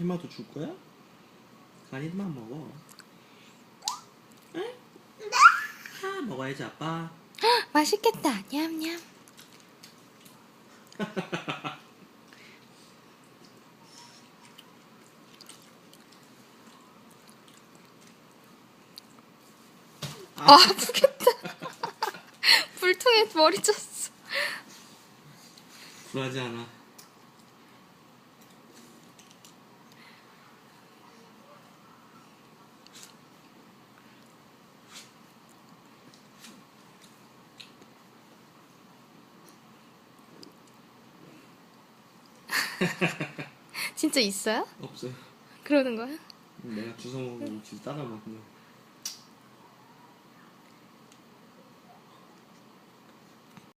해마도 줄 거야? 가인이만 먹어. 응? 하 먹어야지 아빠. 맛있겠다. 냠냠. 아, 아프겠다. 불통에 머리 쳤어. 불하지 않아. 진짜 있어요? 없어요. 그러는 거야? 내가 주워 먹으면 진짜 따라 먹는.